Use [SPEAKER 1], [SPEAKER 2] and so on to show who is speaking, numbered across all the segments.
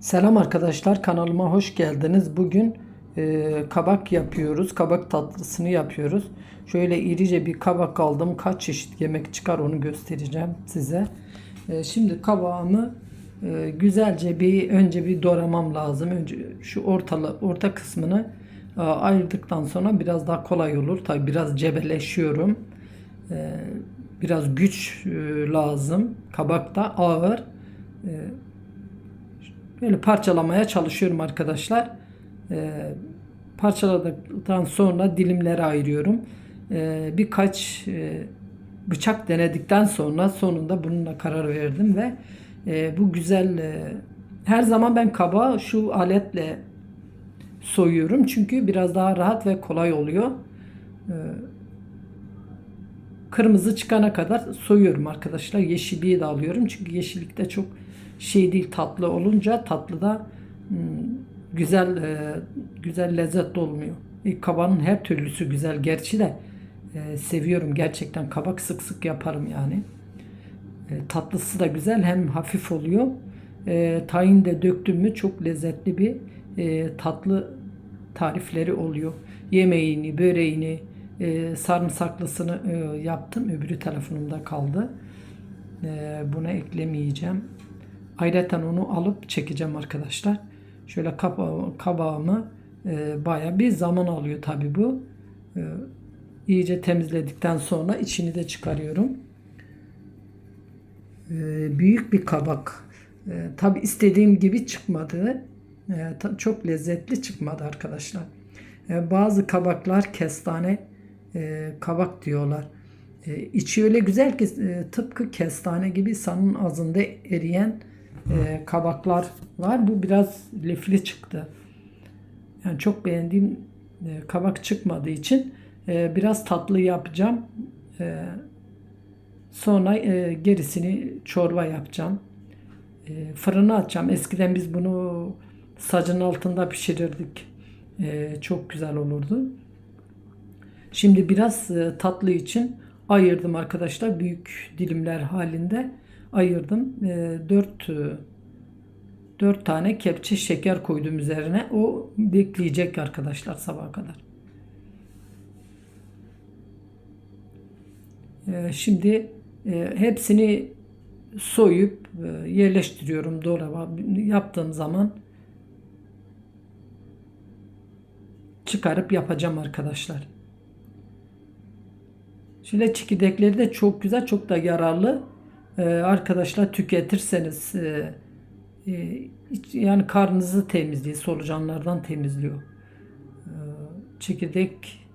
[SPEAKER 1] Selam arkadaşlar kanalıma hoş geldiniz. Bugün e, kabak yapıyoruz. Kabak tatlısını yapıyoruz. Şöyle irice bir kabak aldım. Kaç çeşit yemek çıkar onu göstereceğim size. E, şimdi kabağımı e, güzelce bir önce bir doğramam lazım. Önce şu ortalı orta kısmını e, ayırdıktan sonra biraz daha kolay olur. Tabi biraz cebeleşiyorum. E, biraz güç e, lazım. Kabak da ağır. E, Böyle parçalamaya çalışıyorum arkadaşlar. Ee, parçaladıktan sonra dilimlere ayırıyorum. Ee, birkaç e, bıçak denedikten sonra sonunda bununla karar verdim ve e, bu güzel e, her zaman ben kaba şu aletle soyuyorum çünkü biraz daha rahat ve kolay oluyor. Ee, kırmızı çıkana kadar soyuyorum arkadaşlar. Yeşilliği de alıyorum çünkü yeşillikte çok şey değil tatlı olunca tatlı da hmm, güzel e, güzel lezzetli olmuyor. E, kabanın her türlüsü güzel gerçi de e, seviyorum gerçekten kabak sık sık yaparım yani. E, tatlısı da güzel hem hafif oluyor. E, tahin de döktüm mü çok lezzetli bir e, tatlı tarifleri oluyor. Yemeğini, böreğini, e, sarımsaklısını e, yaptım. Öbürü telefonumda kaldı. E, buna eklemeyeceğim. Ayrıca onu alıp çekeceğim arkadaşlar. Şöyle kaba, kabağımı e, baya bir zaman alıyor tabi bu. E, iyice temizledikten sonra içini de çıkarıyorum. E, büyük bir kabak. E, tabi istediğim gibi çıkmadı. E, çok lezzetli çıkmadı arkadaşlar. E, bazı kabaklar kestane e, kabak diyorlar. E, içi öyle güzel ki e, tıpkı kestane gibi sanın ağzında eriyen e, kabaklar var. Bu biraz lifli çıktı. Yani çok beğendiğim e, kabak çıkmadığı için e, biraz tatlı yapacağım. E, sonra e, gerisini çorba yapacağım. E, fırına atacağım. Eskiden biz bunu sacın altında pişirirdik. E, çok güzel olurdu. Şimdi biraz e, tatlı için ayırdım arkadaşlar. Büyük dilimler halinde ayırdım. E, 4 4 tane kepçe şeker koydum üzerine. O bekleyecek arkadaşlar sabaha kadar. E, şimdi e, hepsini soyup e, yerleştiriyorum dolaba. Yaptığım zaman çıkarıp yapacağım arkadaşlar. Şöyle çekirdekleri de çok güzel, çok da yararlı. Ee, arkadaşlar tüketirseniz e, e, yani karnınızı temizliyor, solucanlardan temizliyor. Çekirdek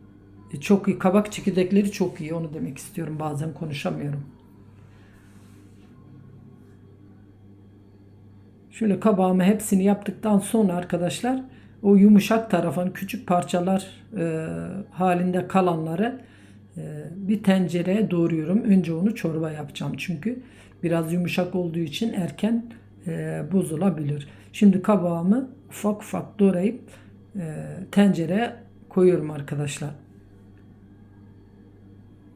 [SPEAKER 1] e, çok iyi, kabak çekirdekleri çok iyi. Onu demek istiyorum. Bazen konuşamıyorum. Şöyle kabağımı hepsini yaptıktan sonra arkadaşlar o yumuşak tarafın küçük parçalar e, halinde kalanları e, bir tencereye doğruyorum. Önce onu çorba yapacağım çünkü biraz yumuşak olduğu için erken e, bozulabilir. Şimdi kabağımı ufak ufak doğrayıp e, tencereye koyuyorum arkadaşlar.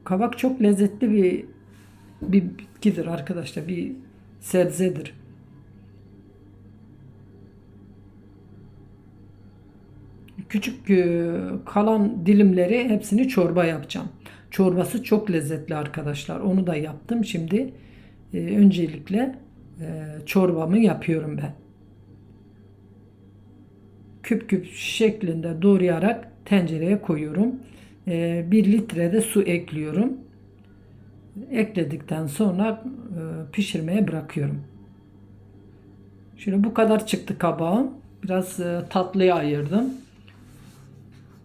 [SPEAKER 1] Kabak çok lezzetli bir bir bitkidir arkadaşlar. Bir sebzedir. Küçük e, kalan dilimleri hepsini çorba yapacağım. Çorbası çok lezzetli arkadaşlar. Onu da yaptım. Şimdi e, öncelikle e, çorbamı yapıyorum ben. Küp küp şeklinde doğrayarak tencereye koyuyorum. E, 1 litre de su ekliyorum. Ekledikten sonra e, pişirmeye bırakıyorum. Şöyle bu kadar çıktı kabağım. Biraz e, tatlıya ayırdım.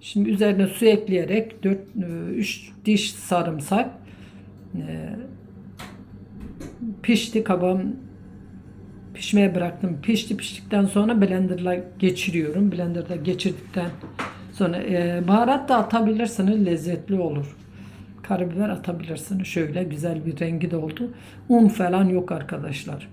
[SPEAKER 1] Şimdi üzerine su ekleyerek 4 3 e, diş sarımsak e, pişti kabağım pişmeye bıraktım. Pişti piştikten sonra blenderla geçiriyorum. Blenderda geçirdikten sonra e, baharat da atabilirsiniz lezzetli olur. Karabiber atabilirsiniz. Şöyle güzel bir rengi de oldu. Un falan yok arkadaşlar.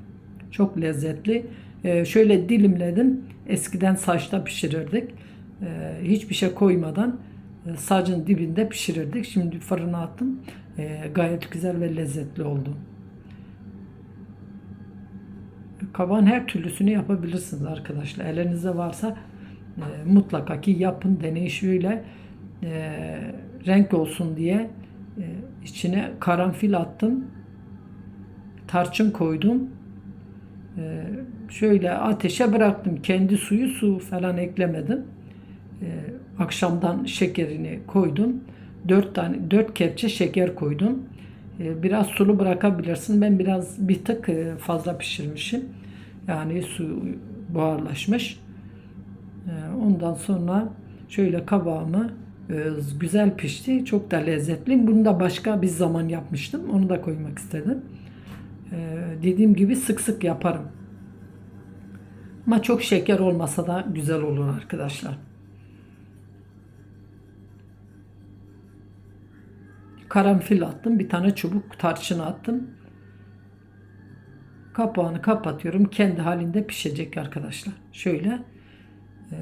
[SPEAKER 1] Çok lezzetli. E, şöyle dilimledim. Eskiden saçta pişirirdik. E, hiçbir şey koymadan e, sacın dibinde pişirirdik. Şimdi fırına attım. E, gayet güzel ve lezzetli oldu. kabağın her türlüsünü yapabilirsiniz arkadaşlar. Elinizde varsa e, mutlaka ki yapın. Deneyi şöyle e, renk olsun diye içine karanfil attım. Tarçın koydum. Şöyle ateşe bıraktım. Kendi suyu su falan eklemedim. E, akşamdan şekerini koydum. 4 tane 4 kepçe şeker koydum. E, biraz sulu bırakabilirsin. Ben biraz bir tık e, fazla pişirmişim. Yani su buharlaşmış. E, ondan sonra şöyle kabağımı e, güzel pişti. Çok da lezzetli. Bunu da başka bir zaman yapmıştım. Onu da koymak istedim. E, dediğim gibi sık sık yaparım. Ama çok şeker olmasa da güzel olur arkadaşlar. Karanfil attım. Bir tane çubuk tarçın attım. Kapağını kapatıyorum. Kendi halinde pişecek arkadaşlar. Şöyle e,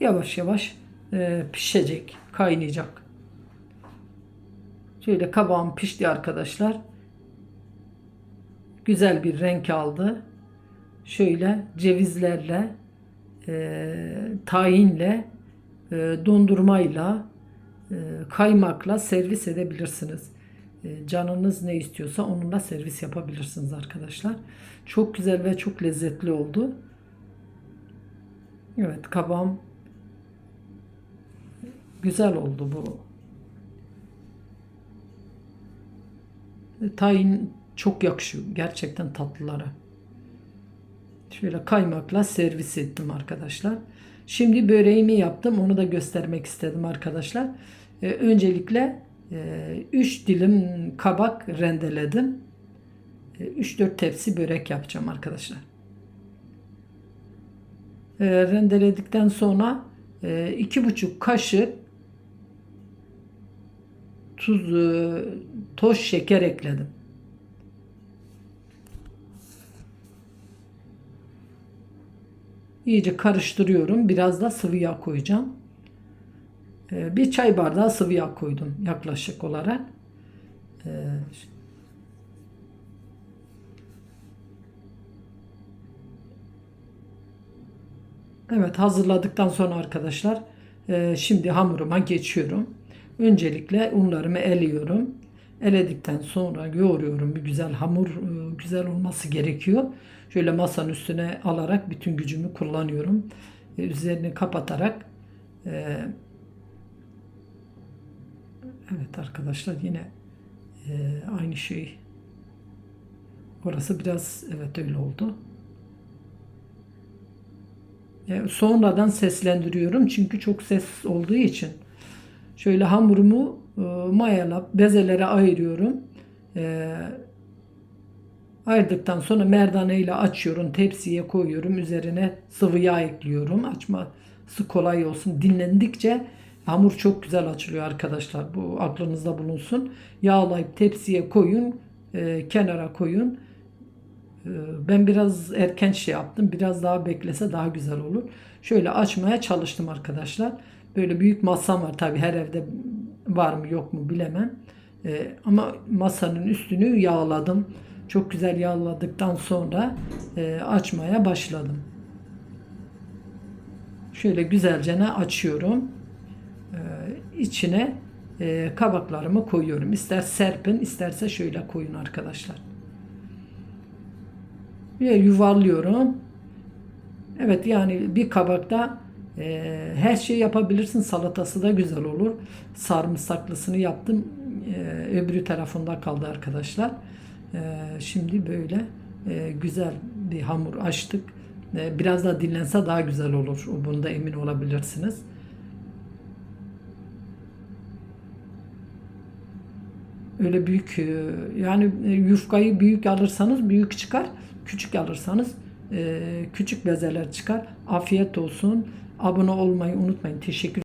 [SPEAKER 1] yavaş yavaş e, pişecek. Kaynayacak. Şöyle kabağım pişti arkadaşlar. Güzel bir renk aldı. Şöyle cevizlerle, e, tahinle, e, dondurmayla, kaymakla servis edebilirsiniz. E, canınız ne istiyorsa onunla servis yapabilirsiniz arkadaşlar. Çok güzel ve çok lezzetli oldu. Evet kabağım güzel oldu bu. E, Tahin çok yakışıyor gerçekten tatlılara. Şöyle kaymakla servis ettim arkadaşlar. Şimdi böreğimi yaptım. Onu da göstermek istedim arkadaşlar. Ee, öncelikle 3 dilim kabak rendeledim. 3-4 tepsi börek yapacağım arkadaşlar. Ee, rendeledikten sonra 2,5 kaşık tuz, e, toz şeker ekledim. İyice karıştırıyorum. Biraz da sıvı yağ koyacağım. Ee, bir çay bardağı sıvı yağ koydum yaklaşık olarak. Ee, Evet hazırladıktan sonra arkadaşlar e, şimdi hamuruma geçiyorum. Öncelikle unlarımı eliyorum. Eledikten sonra yoğuruyorum. Bir güzel hamur e, güzel olması gerekiyor. Şöyle masanın üstüne alarak bütün gücümü kullanıyorum. E, üzerini kapatarak e, Evet arkadaşlar yine aynı şey. Orası biraz evet öyle oldu. sonradan seslendiriyorum çünkü çok ses olduğu için. Şöyle hamurumu e, mayalap bezelere ayırıyorum. E, ayırdıktan sonra merdane ile açıyorum. Tepsiye koyuyorum. Üzerine sıvı yağ ekliyorum. Açması kolay olsun. Dinlendikçe hamur çok güzel açılıyor arkadaşlar. Bu aklınızda bulunsun. Yağlayıp tepsiye koyun. E, kenara koyun. E, ben biraz erken şey yaptım. Biraz daha beklese daha güzel olur. Şöyle açmaya çalıştım arkadaşlar. Böyle büyük masam var. Tabi her evde var mı yok mu bilemem. Ee, ama masanın üstünü yağladım. Çok güzel yağladıktan sonra e, açmaya başladım. Şöyle güzelce ne açıyorum. Ee, içine e, kabaklarımı koyuyorum. İster serpin isterse şöyle koyun arkadaşlar. Ve yuvarlıyorum. Evet yani bir kabakta e, her şeyi yapabilirsin. Salatası da güzel olur. Sarımsaklısını yaptım. E, öbürü tarafında kaldı arkadaşlar. E, şimdi böyle e, güzel bir hamur açtık. E, biraz daha dinlense daha güzel olur. Bunda emin olabilirsiniz. Öyle büyük e, yani e, yufkayı büyük alırsanız büyük çıkar. Küçük alırsanız küçük bezeler çıkar. Afiyet olsun. Abone olmayı unutmayın. Teşekkür